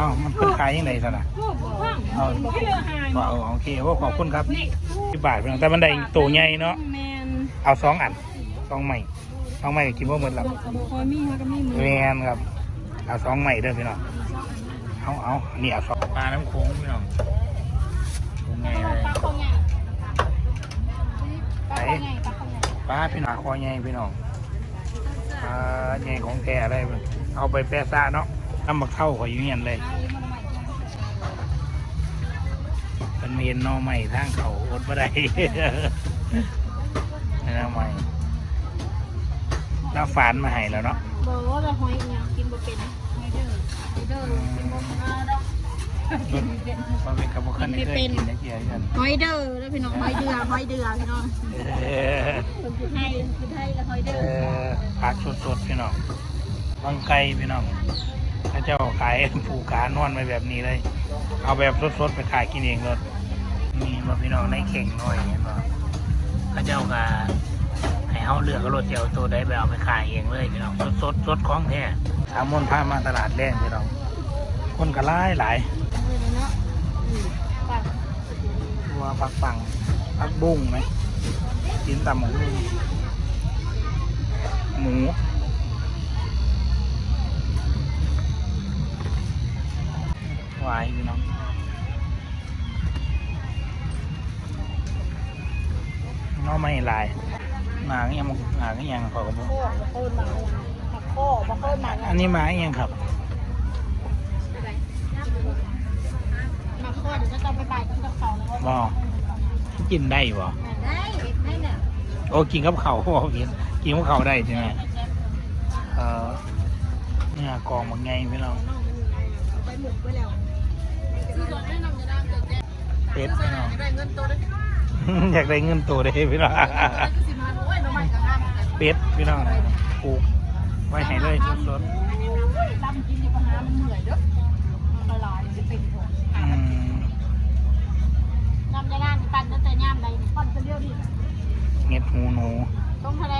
อ้าวมันเป็นขายยังไงซะนะเอาเอาโอเคว่าขอบคุณครับที่บาทเป็นแต่มันได้ตัวใหญ่เนาะ แมนเอาสองอันสองใหม่สองใหม่กินว่าเหมือนหลับเอาบุคอยมีเขาก็มีมือแมนครับ เอาสองใหม่เด้อพี่น้องเอาเอานี่เอาสองปลาน้ำโขงพี่น้องตัวใหญ่เลยปลาคอใหญ่ปลาคอใหญ่ปลาคอใหญ่ปลาพี่น้องคอใหญ่พี่น้องปลาใหญ่ของแท้อะไรมันเอาไปแปะซะเนาะ น้ำมักเท่าขอยอยู่เงียนเลยเอาอีกมันใหม่เป็นเมนหนอใหม่ทางเขาอดบ่ได้หนอใหม่แล้วฝานมาให้แล้วเนาะบอกว่าเราหอยเนี่ยกินบ่เป็นหอยเด้อหอยเด้อกินบ่เอาดอกเพราะเป็นกระบอกขันได้เคยกินได้เกี่ยวกันหอยเด้อแล้วพี่น้องหอยเดือหอยเดือพี่น้องเออคนคือไทยคือไทยแล้วหอยเอเด้ออผักสดๆพี่น้องบางไก่พี่น้อง พระเจ้าขายผูกขานอนไปแบบนี้เลย เอาแบบสดๆไปขายกินเองเลยมีมาพี่น้องในเข่งหน่อยเห็นป่พระเจ้าก็ให้เขาเลือกก็รถเจียวตัวใดไปเอาไปขายเองเลยพี่น้องสดๆสดของแท้สามมนพามาตลาดแรงพี่น้องคนก็หลายหลายตัวผักปังผักบุ้งไหมกินตำหมูหมู หวายพี่น้องน้องไม่ลายหมาก็ยังหมาก็ยังขอกระบอกโคบ่โคนหมาผักโคบ่โคนหมาอันนี้หมายังครับมาโคเดี๋ยวจะต้อกกินได้บ่ได้โอ้กินกับเขาบ่กินกินกับเขาได้ใช่ไหมเออเนี่ยกองมันไงพี่น้องไปหมกไปแล้ว เกิดแจ้เป็ดพี่น้องได้เงินตัวได้อยากได้เงินตัวได้พี่น้องก็สิมาด้วยน้องใหม่กับงานเป็ดพี่น้องปลูกไว้ให้เลยสดลำกินอยู่ปัญหามันเหนื่อยเด้อละลายจะเป็นผมๆอืมน้ำจะงานปั่นตั้งแต่ย่ามใดปั่นจะเรียวดิเห็ดหูหนูต้องทะเล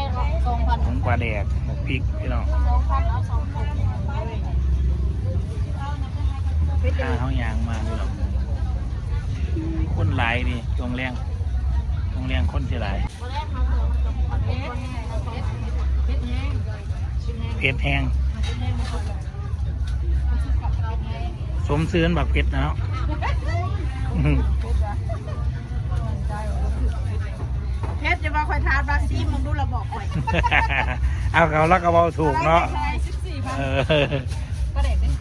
สองพันผงปลาแดกหมกพริกพี่น้องสองพันเอาสองพัน ข้า เขายางมาพี่น้องคนหลายดิช่วงแรงช่วงแรงคนสิหลายวันแรกเขาบอกกับคนเพชรเพชรแห้งเผ็ดแห้งเพชรแห้งมันคนละมันชื่อกับเราไงสมซื้อนบักเผ็ดนะเนาะอื้อเพชรจะมาคอยทานบาซีมึงดูระบอกคอยเอาเขาแล้วก็เบาถูกเนาะสิบสี่พันเออก็เด็กเนี่ย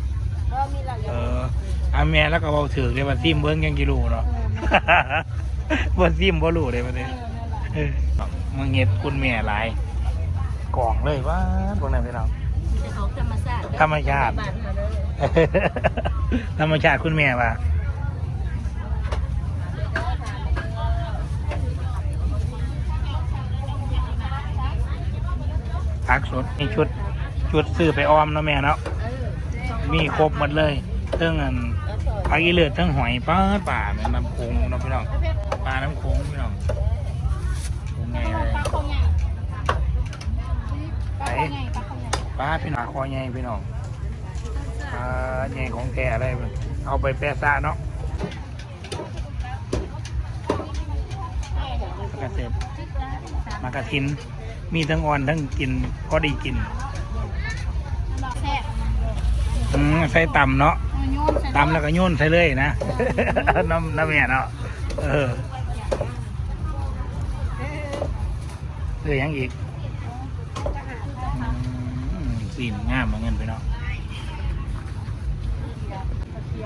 เออมีหลาย อเอย่างออาแม่แล้วก็เบาถือเลยว่าซิมเบิ้งยังกิรู้เนาะบ่ซิมบ่รู้เลยมันนี้เออมึงเห็ดคุณแม่หลายกล่องเลยว่าพวกนั้นพี่น้องแต่เขาธรรมชาติธรรมชาติธรรมชาติคุณแม่ว่าผักสดมีชุดชุดซื้อไปออมเนาะแม่เนาะมีครบหมดเลย เรื่องอันผักอีเลือดทั้งหอยปลาป่าแม่น้ำโขงเนาะพี่น้องปลาน้ำโขงพี่น้องโขงไงเลยปลาคงใหญ่ปลาคงใหญ่ปลาคงใหญ่ปลาพี่น้องคอใหญ่พี่น้องปลาใหญ่ของแท้อะไรเอาไปแปะซะเนาะกระเสบมากระทิน มีทั้งอ่อนทั้งกินพอดีกินอืมใส่ต่ำเนาะ โยนใส่ตำแล้วก็โยนใส่เลยนะ น้ำน้ำแม่เนาะเออเออยังอีกอืมสีนงามเหมือนกันพี่น้อง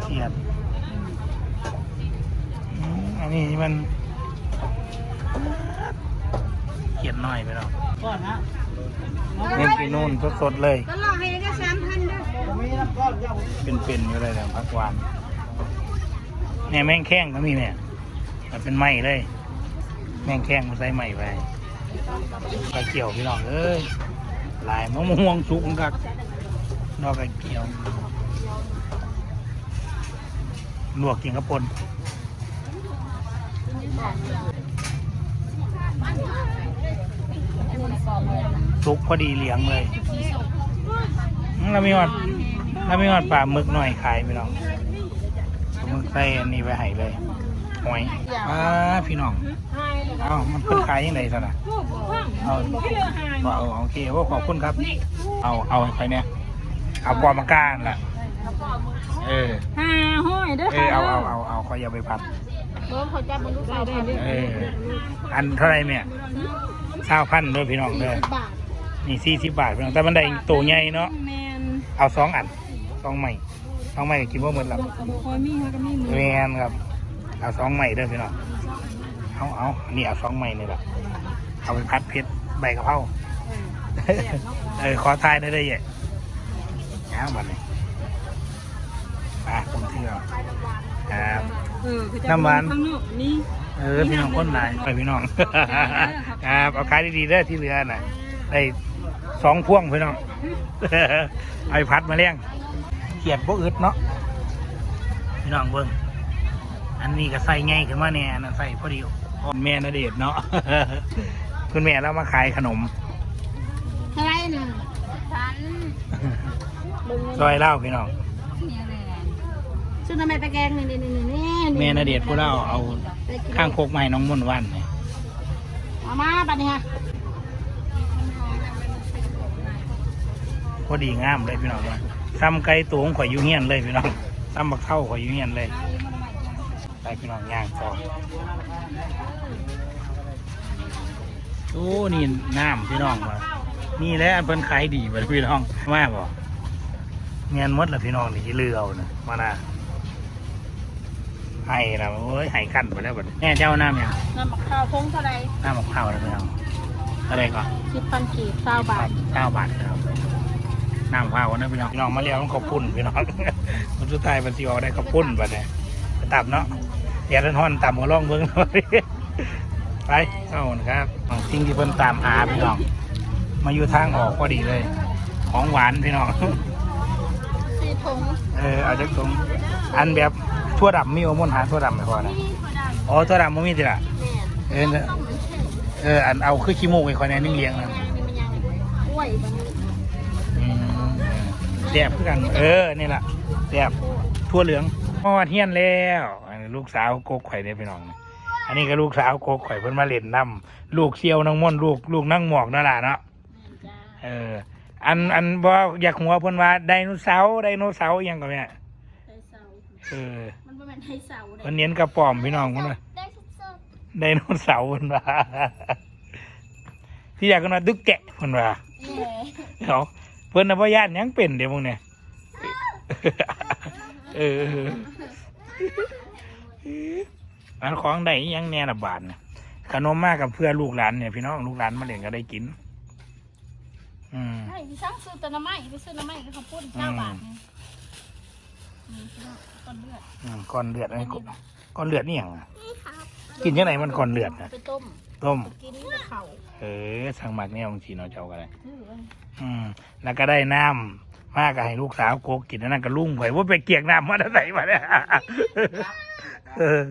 เทียบอืมอันนี้มันเขียดน้อยไปเนาะก่อนนะนี่กินนู่นสดๆเลย ก็รอให้ได้สามพันด้วย เป็นๆอยู่เลยนะพักวานเนี่ยแมงแข้งก็มีเนี่ยมันเป็นไม้เลย แมงแข้งมันใส่ไม้ไปกระเกี่ยวพี่น้องเอ้ยลายมะม่วงสุกกักนอกกระเกี่ยวลวกกินกระปนสุกพอดีเหลียงเลยอืมเรามีหอด แล้วมีหอดปลาหมึกหน่อยขายพี่น้องปลาหมึกใส่อันนี้ไปให้เลยหอยอ่าพี่น้องเอ้ามันเพิ่นขายยังไงซะนะเอาว่าเอาโอเคว่าขอบคุณครับ เอาเอาไปเนี่ยเอาปอมาก้านล่ะเออห้าห้อยเด้อเออเอาเอาเอาเอาขออย่าไปพัดเบิ่งเขาจับบนลูกได้ได้เอออันเท่าไหรเนี่ยเก้าพันด้วยพี่น้องเด้อบาทนี่สี่สิบบาทพี่น้องแต่มันได้ตัวใหญ่เนาะแมนเอาสองอัน สองใหม่สองใหม่กินว่าเหมือนหลับเอาบ่คอยมีเขาก็มีมืแมนครับเอาสองใหม่เด้อพี่น้องเอาเอานี่เอาสองใหม่นี่แหละเอาไปพัดเพชรใบกะเพราเออขอทายได้เลยเย่เอาบัดนี้มาผมเที่ยวครับเออเขาจะน้ำหวานข้างนอกนี่เออพี่น้องคนไหนไปพี่น้องครับเอาขายดีๆเด้อที่เรือน่ะได้สองพ่วงพี่น้องเอาไปพัดมาเลี้ยง เขียดพวกอึดเนาะพี่น้องเบิ้งอันนี้ก็ใส่ง่ายขึ้นมาเนี่ยอันนั้นใส่พอดีพ่อแม่นาเดชน์เนาะ คุณแม่เรามาขายขนมอะไรน่ะฉันซอยเหล้าพี่น้องซึ่งทำไมตะแกรงนี่นี่นี่นี่แม่นาเดชน์พวกเราเอาข้างโคกไม้น้องมุ่นต์วันเนี่ยเอามาบัดนี้ฮ พอดีงามเลยพี่น้องว่าซ้ำไก่ตัวของข่อยอยูเฮียนเลยพี่น้องซ้ำบักเข้าข่อยอยูเฮียนเลยไปพี่น้องย่างต่อโอ้นี่น้ำพี่น้องว่ะนี่แหละอันเพิ่นขายดีไปพี่น้องมากบ่เงินหมดละพี่น้องนี่ที่เรือเอานะมานะให้นะโอ้ยให้ขั้นไปแล้วบัดนี้แม่เจ้าน้ำยังน้ำมะพร้าวพงเท่าไรน้ำมะพร้าวแล้วพี่น้องอะไรก่อนสิบพันกีบเก้าบาทเก้าบาทครับ น้ำมะพร้าวนะพี่น้องพี่น้องมาเลี้ยงข้าวปุ้นพี่น้องมันสุดท้ายมันสิออกได้ข้าวปุ้นบัดเนี่ยตับเนาะเดี๋ยวท่านฮอนตามหัวล่องเบิ้งหน่อยไปเข้านะครับของสิ่งที่เพิ่นตามหาพี่น้อง มาอยู่ทางออกพอดีเลย ของหวานพี่น้องสี่ถุงเออเอาจากตรงอันแบบทั่วดำมีโอมนหาทั่วดำไปพอนะนี่ก็ได้อ๋อทั่วดำมันมีติละแม่นเออต้องเหมือนเช่นเอออันเอาคือขี้มูกไอ้คนนี้นึงเลี้ยงนะยางนี่มันยังกล้วยบางอืม แซ่บคือกัน เออนี่ล่ะแซ่บทั่วเหลืองพอดเฮียนแล้วอันนี้ลูกสาวโกกไข่ได้พี่น้องนี่อันนี้ก็ลูกสาวโกกไข่เพิ่นมาเล่นน้ำลูกเซียวน้องม่อนลูกลูกนั่งหมอกนั่นล่ะเนาะจ้าเออ อันอันบ่อยากหัวเพิ่นว่าไดโนเสาร์ไดโนเสาร์อหยังก็แม่ไดเสาร์เออมันบ่แม่นไดเสาร์เพิ่นเน้นกระป๋อมพี่น้องเพิ่นว่าได้สดไดโนเสาร์เพิ่นว่าที่อยากกันว่าดึกแกะเพิ่นว่าๆเอ๊ะ เดี๋ยวเพิ่นน่ะบ่ย่านหยังเป็นเดี๋ยวพวกเนี่ยเอออันของได้อิหยังแน่ละบาทเนี่ยขนมมากกับเพื่อลูกหลานเนี่ยพี่น้องลูกหลานมาเล่นก็ได้กิน อืมให้พี่ช่างซื้อแต่น้ำไม้ไปซื้อน้ำไม้ก็เขาพูดเก้าบาทนี่นี่พี่น้องต้นเลือดอืมก้อนเลือดไอ้ก้อนก้อนเลือดนี่อย่างอะกินยังไงมันก้อนเลือดนะไปต้มต้มกินกับเขาเออสั่งหมักเนี่ยบางทีเนาะเจ้าก็ได้ ซื้อเลย อืมแล้วก็ได้น้ำมากก็ให้ลูกสาวโกกกินอันนั่นก็ลุ่งไปว่าไปเกียกน้ำมาได้ไหนมาเนี่ยเออ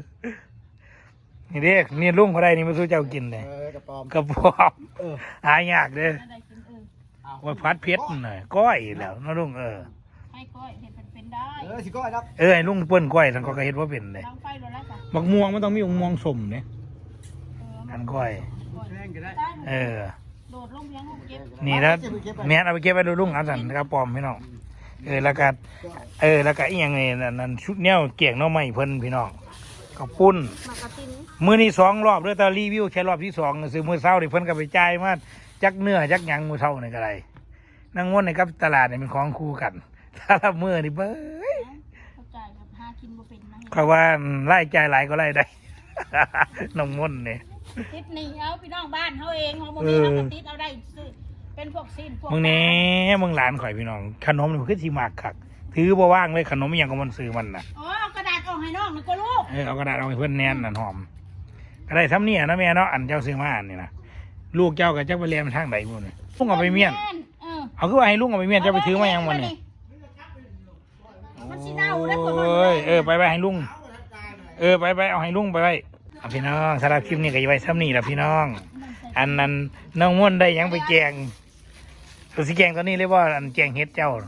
นี่เด็กนี่ลุงเขาได้นี่มาสู้เจ้ากินเลยเออกระปอมกระเพาะเออหายากเด้ออะไรกินเออว่าพัดเพชรหน่อยก้อยแล้วนะลุงเออให้ก้อยเห็นเป็นเป็นได้เออสิก้อยครับเออไอ้ลุงเปิ้นก้อยทั้งก็เฮ็ดว่าเป็นเลยล้างไฟโดนแล้วจ้ะบักม่วงมันต้องมีบักม่วงสมเนี่ยเออกันก้อยแรงก็ได้ได้เออ โดดลงเพียงหกเก็บนี่แล้วแม่นเอาไปเก็บไว้ดูลุงเอาสันนะครับปลอมพี่น้องเออแล้วก็เออแล้วก็อีหยังไงนั่นนั่นชุดแนวเกี่ยงหน้อไม้เพิ่นพี่น้องกับปุ้น มากระตินมื้อนี้สองรอบเด้อแต่รีวิวแค่รอบที่สองซื้อมื้อเช้านี่เพิ่นก็ไปจ่ายมาจักเนื้อจักหยังมื้อเช้านี่ก็ได้นั่งวนในกับตลาดนี่เป็นของคู่กัน ถ้าละมื้อนี่เบ้ยเข้าใจครับหากินบ่เป็นนะข่อยว่าไล่จ่ายหลายก็ไล่ได้ น้องมนต์นี่ ติดหนี่เอาพี่น้องบ้านเขาเองเขาบ่เอมีอเขาก็ติดเอาได้ซื้อเป็นพวกซีนพวกมึงแหน่มึงหลานข่อยพี่น้อง ขนมนี่มันคือสิมากคักถือบ่ว่างเลยขนมอหยังก็มันซื้อมันน่ะอ๋อเอากระดาษออกให้น้องนี่ก็ลูกเออเอากระดาษเอาให้เพื่อนแน่นนั่นหอม ก็ได้ทำเนี่ยนะแม่เนาะอันเจ้าซื้อมาอันนี่นะลูกเจ้ากับเจ้าไปเรียนทางไหนบุ่นนี่ลุงเอาไปเมียน เออเอาคือว่าให้ลุงเอาไปเมียนเจ้าไปถือมายังวันนี้มันสิเน่าแล้วคนโอ้ยเออไปไปให้ลุง เออไปไปเอาให้ลุงไปไป เอาพี่น้องสำหรับคลิปนี้ก็อย่าไปซ้ำนี่ละพี่น้อง อันนั้นน้องม่วนได้หยังไปแกงตัวสิแกงตอนนี้เรียกว่าอันแกงเฮ็ดเจ้าเฮ็ด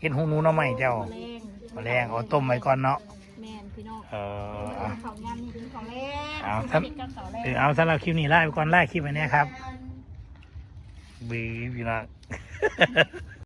กินหูหนูหน้อใหม่เจ้าแรงมาแรงเอาต้มไว้ก่อนเนาะแม่นพี่น้องเออเอาเขางานนี่เป็นของแรงเอาท่านกับเขาแรเอองเอาสำหรับคลิปนี้ไล่ไปก่อนไล่คลิปอันเนี้ยครับบีพี่น้อง